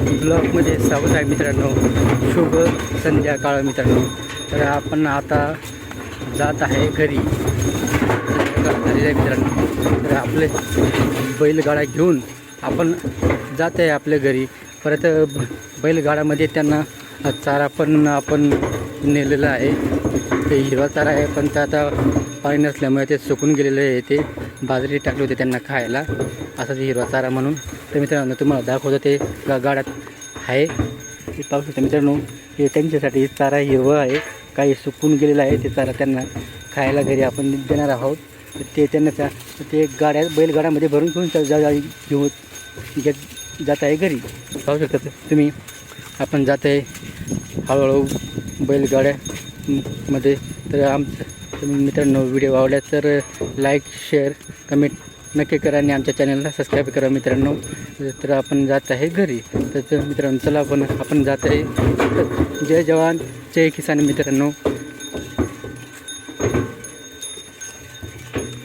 ब्लॉगमध्ये स्वागत आहे मित्रांनो. शुभ संध्याकाळ मित्रांनो. तर आपण आता जात आहे घरी. झालेलं आहे मित्रांनो. तर आपले बैलगाडा घेऊन आपण जात आहे आपल्या घरी. परत ब- बैलगाडामध्ये त्यांना चारा पण आपण नेलेला आहे. ते हिरवा चारा आहे पण ते आता पाणी नसल्यामुळे ते सुकून गेलेले आहे ते. बाजरी टाकली होती त्यांना खायला. असा हिरवा चारा म्हणून. तर मित्रांनो तुम्हाला दाखवतो ते गाड्यात आहे. ते पाहू शकता मित्रांनो हे त्यांच्यासाठी चारा हिरवा आहे. काही सुकून गेलेला आहे. ते चारा त्यांना खायला घरी आपण देणार आहोत. ते त्यांना त्या ते गाड्या बैलगाड्यामध्ये भरून घेऊन जा घेऊन घेत जात आहे घरी. पाहू शकता तुम्ही आपण जात आहे हळूहळू बैलगाड्यामध्ये. तर आमचं तुम्ही मित्रांनो व्हिडिओ आवडला तर लाईक शेअर कमेंट नक्की करा आणि आमच्या चॅनलला सबस्क्राईब करा मित्रांनो. तर आपण जात आहे घरी. तर मित्रांनो चला आपण आपण जात आहे. जय जवान जय किसान मित्रांनो.